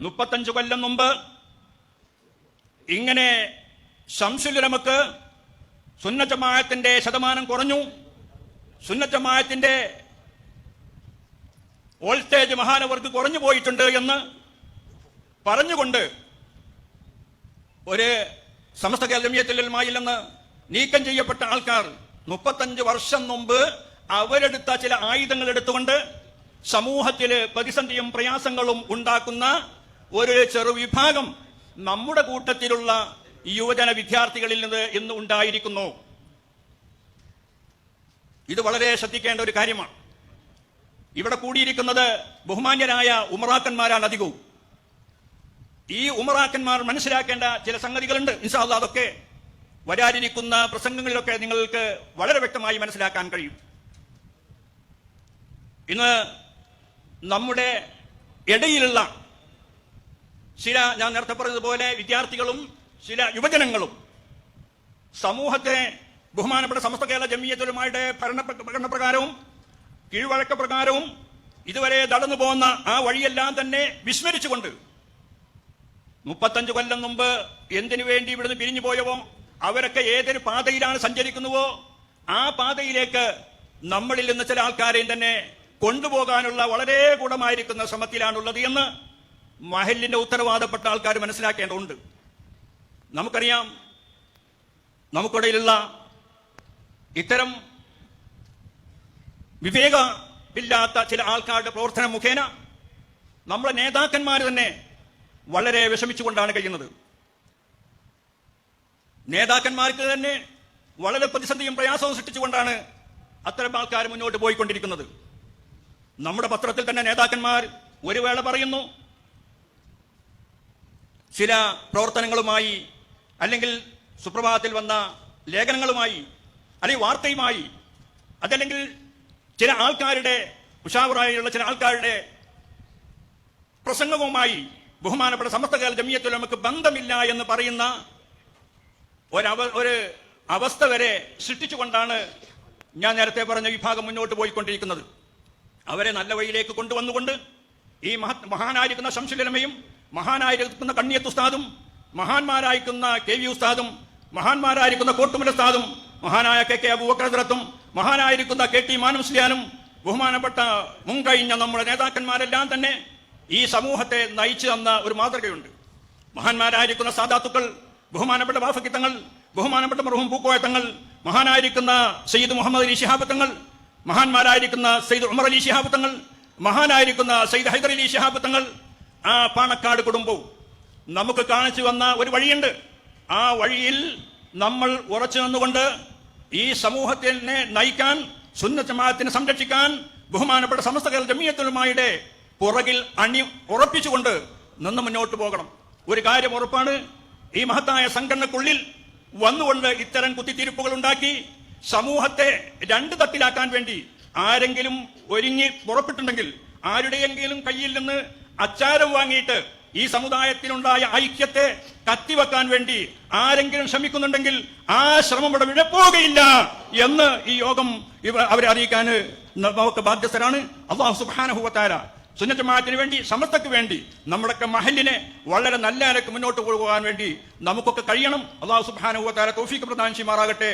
മുപ്പത്തഞ്ച് കൊല്ലം മുമ്പ് ഇങ്ങനെ ശംസുലമക്ക് സുന്നജമായത്തിന്റെ ശതമാനം കുറഞ്ഞു. സുന്നജമായത്തിന്റെ വോൾട്ടേജ് മഹാനവർക്ക് കുറഞ്ഞു പോയിട്ടുണ്ട് എന്ന് പറഞ്ഞുകൊണ്ട് ഒരു സമസ്ത കേരളീയത്തിലുമായില്ലെന്ന് നീക്കം ചെയ്യപ്പെട്ട ആൾക്കാർ മുപ്പത്തഞ്ച് വർഷം മുമ്പ് അവരെടുത്ത ചില ആയുധങ്ങൾ എടുത്തുകൊണ്ട് സമൂഹത്തിൽ പ്രതിസന്ധിയും പ്രയാസങ്ങളും ഉണ്ടാക്കുന്ന ഒരു ചെറുവിഭാഗം നമ്മുടെ കൂട്ടത്തിലുള്ള യുവജന വിദ്യാർത്ഥികളിൽ നിന്ന് ഇന്ന് ഉണ്ടായിരിക്കുന്നു. ഇത് വളരെ ശ്രദ്ധിക്കേണ്ട ഒരു കാര്യമാണ്. ഇവിടെ കൂടിയിരിക്കുന്നത് ബഹുമാന്യരായ ഉമറാക്കന്മാരാണ് അധികവും. ഈ ഉമറാക്കന്മാർ മനസ്സിലാക്കേണ്ട ചില സംഗതികളുണ്ട്. ഇൻഷാല്ല അതൊക്കെ വരാനിരിക്കുന്ന പ്രസംഗങ്ങളിലൊക്കെ നിങ്ങൾക്ക് വളരെ വ്യക്തമായി മനസ്സിലാക്കാൻ കഴിയും. ഇന്ന് നമ്മുടെ ഇടയിലുള്ള ചില ഞാൻ നേരത്തെ പറഞ്ഞതുപോലെ വിദ്യാർത്ഥികളും ചില യുവജനങ്ങളും സമൂഹത്തെ ബഹുമാനപ്പെട്ട സമസ്ത കേരള ജമീയത്തുലമായുടെ ഭരണ പ്രകാരവും കീഴ്വഴക്ക പ്രകാരവും ഇതുവരെ നടന്നു പോകുന്ന ആ വഴിയെല്ലാം തന്നെ വിസ്മരിച്ചുകൊണ്ട് മുപ്പത്തഞ്ച് കൊല്ലം മുമ്പ് എന്തിനു വേണ്ടി ഇവിടുന്ന് പിരിഞ്ഞു പോയവോ അവരൊക്കെ ഏതൊരു പാതയിലാണ് സഞ്ചരിക്കുന്നുവോ ആ പാതയിലേക്ക് നമ്മളിൽ നിന്ന് ചില ആൾക്കാരെയും തന്നെ കൊണ്ടുപോകാനുള്ള വളരെ ഗുണമായിരിക്കുന്ന ശ്രമത്തിലാണുള്ളത് എന്ന് മഹലിന്റെ ഉത്തരവാദപ്പെട്ട ആൾക്കാർ മനസ്സിലാക്കേണ്ടതുണ്ട്. നമുക്കറിയാം നമുക്കിടയിലുള്ള ഇത്തരം വിവേകമില്ലാത്ത ചില ആൾക്കാരുടെ പ്രവർത്തനം മുഖേന നമ്മുടെ നേതാക്കന്മാർ തന്നെ വളരെ വിഷമിച്ചുകൊണ്ടാണ് കഴിയുന്നത്. നേതാക്കന്മാർക്ക് തന്നെ വളരെ പ്രതിസന്ധിയും പ്രയാസവും സൃഷ്ടിച്ചുകൊണ്ടാണ് അത്തരം ആൾക്കാർ മുന്നോട്ട് പോയിക്കൊണ്ടിരിക്കുന്നത്. നമ്മുടെ പത്രത്തിൽ തന്നെ നേതാക്കന്മാർ ഒരു വേള പറയുന്നു ചില പ്രവർത്തനങ്ങളുമായി അല്ലെങ്കിൽ സുപ്രഭാതത്തിൽ വന്ന ലേഖനങ്ങളുമായി അല്ലെങ്കിൽ വാർത്തയുമായി അതല്ലെങ്കിൽ ചില ആൾക്കാരുടെ ഉഷാവറായുള്ള ചില ആൾക്കാരുടെ പ്രസംഗവുമായി ബഹുമാനപ്പെട്ട സമസ്തകാല ജമിയത്തിൽ നമുക്ക് ബന്ധമില്ല എന്ന് പറയുന്ന ഒരവ ഒരു അവസ്ഥ വരെ സൃഷ്ടിച്ചുകൊണ്ടാണ് ഞാൻ നേരത്തെ പറഞ്ഞ വിഭാഗം മുന്നോട്ട് പോയിക്കൊണ്ടിരിക്കുന്നത്. അവരെ നല്ല വഴിയിലേക്ക് കൊണ്ടുവന്നുകൊണ്ട് ഈ മഹത് മഹാനായിരിക്കുന്ന ശംസുലമയും മഹാനായിരിക്കുന്ന കണ്ണിയത്ത് ഉസ്താദും മഹാന്മാരായിരിക്കുന്ന കെ വി ഉസ്താദും മഹാന്മാരായിരിക്കുന്ന കോട്ടുമല ഉസ്താദും മഹാനായ കെ കെ അബൂബക്കറത്തും മഹാനായിരിക്കുന്ന കെ ടി മാനുസ്ലിയാനും ബഹുമാനപ്പെട്ട മുൻകഴിഞ്ഞ നമ്മുടെ നേതാക്കന്മാരെല്ലാം തന്നെ ഈ സമൂഹത്തെ നയിച്ചു തന്ന ഒരു മാതൃകയുണ്ട്. മഹാന്മാരായിരിക്കുന്ന സാദാത്തുക്കൾ ബഹുമാനപ്പെട്ട ബാഫക്കിത്തങ്ങൾ ബഹുമാനപ്പെട്ട മറുഹും പൂക്കോയത്തങ്ങൾ മഹാനായിരിക്കുന്ന സയ്യിദ് മുഹമ്മദ് അലി ശിഹാബ് തങ്ങൾ മഹാന്മാരായിരിക്കുന്ന സയ്യിദ് ഉമർ അലി ശിഹാബ് തങ്ങൾ മഹാനായിരിക്കുന്ന സയ്യിദ് ഹൈദർ അലി ശിഹാബ് തങ്ങൾ ആ പാണക്കാട് കുടുംബവും നമുക്ക് കാണിച്ചു വന്ന ഒരു വഴിയുണ്ട്. ആ വഴിയിൽ നമ്മൾ ഉറച്ചു നിന്നുകൊണ്ട് ഈ സമൂഹത്തിനെ നയിക്കാൻ സുന്ന ജമാഅത്തിനെ സംരക്ഷിക്കാൻ ബഹുമാനപ്പെട്ട സമസ്ത കേരള പുറകിൽ അണി ഉറപ്പിച്ചുകൊണ്ട് നിന്ന് മുന്നോട്ട് പോകണം. ഒരു കാര്യം ഉറപ്പാണ് ഈ മഹത്തായ സംഘടനക്കുള്ളിൽ വന്നുകൊണ്ട് ഇത്തരം കുത്തിത്തിരിപ്പുകൾ ഉണ്ടാക്കി സമൂഹത്തെ രണ്ട് തട്ടിലാക്കാൻ വേണ്ടി ആരെങ്കിലും ഒരുങ്ങി പുറപ്പെട്ടിട്ടുണ്ടെങ്കിൽ ആരുടെയെങ്കിലും കയ്യിൽ നിന്ന് അച്ചാരം വാങ്ങിയിട്ട് ഈ സമുദായത്തിനുണ്ടായ ഐക്യത്തെ കത്തിവെക്കാൻ വേണ്ടി ആരെങ്കിലും ശ്രമിക്കുന്നുണ്ടെങ്കിൽ ആ ശ്രമം ഇവിടെ വിഴപ്പോകയില്ല എന്ന് ഈ യോഗം ഇവ അവരെ അറിയിക്കാൻ നമുക്ക് ബാധ്യസ്ഥരാണ്. അള്ളാഹു സുബാനഹുവത്താര സുന്നജമാഅത്തിന് വേണ്ടി സമസ്തക്ക് വേണ്ടി നമ്മുടെയൊക്കെ മഹലിനെ വളരെ നല്ല നിലയ്ക്ക് മുന്നോട്ട് കൊണ്ടുപോകാൻ വേണ്ടി നമുക്കൊക്കെ കഴിയണം. അള്ളാഹു സുബാനുവത്താര തോഫിക്ക് പ്രധാനം ചെയ്യുമാറാകട്ടെ.